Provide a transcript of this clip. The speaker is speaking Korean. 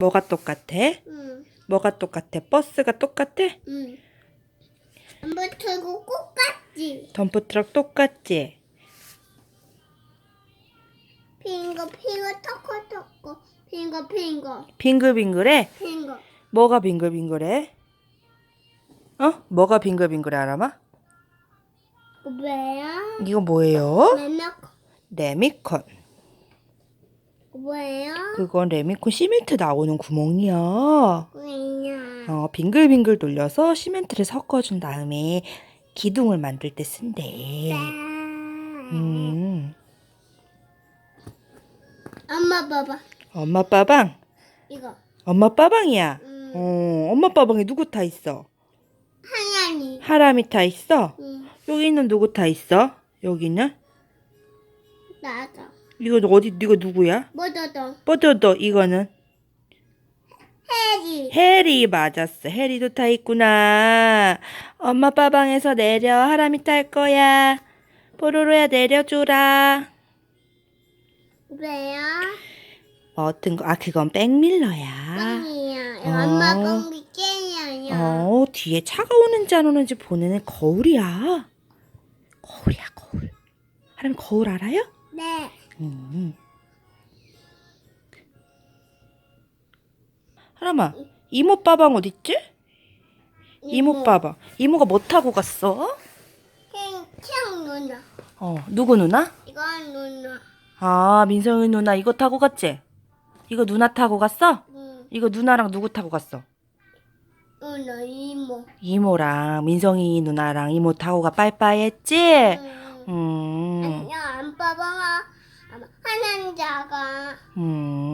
뭐가 똑같아? 응. 뭐가 똑같아? 버스가 똑같아? 응. 들고 꽃같지. 덤프트럭 똑같지? 핑거 핑거 토코 토코 핑거 핑거 빙글빙글해? 핑거 뭐가 빙글빙글해? 어? 뭐가 빙글빙글해 알아마? 뭐야? 이거 뭐예요? 맨날 레미콘. 뭐예요? 그건 레미콘 시멘트 나오는 구멍이야. 뭐야? 어, 빙글빙글 돌려서 시멘트를 섞어준 다음에 기둥을 만들 때 쓴대. 음. 엄마 봐봐 엄마 빠방. 이거 엄마 빠방이야. 음, 어, 엄마 빠방에 누구 타 있어? 하얀이 하람이 타 있어? 응 여기는 누구 타 있어? 여기는? 나도 이거 어디, 이거 누구야? 뭐더더 뽀도도 이거는? 해리 해리 맞았어. 해리도 타 있구나. 엄마 빠방에서 내려. 하람이 탈 거야. 뽀로로야 내려줘라. 뭐야? 어떤 거? 아 그건 백밀러야. 뻥이야 어. 엄마 뻥이 깨냐냐 어 뒤에 차가 오는지 안 오는지 보내는 거울이야. 거울이야 거울. 하람이 거울 알아요? 네 음. 하람아 이모 빠방 어딨지? 이모 빠방. 이모가 뭐 타고 갔어? 킹 누나 어 누구 누나? 이건 누나 아, 민성이 누나 이거 타고 갔지? 이거 누나 타고 갔어? 응 이거 누나랑 누구 타고 갔어? 누나 이모 이모랑 민성이 누나랑 이모 타고 가 빠이빠이 했지? 응. 음, 안녕 안 봐봐 하나는 작아 음.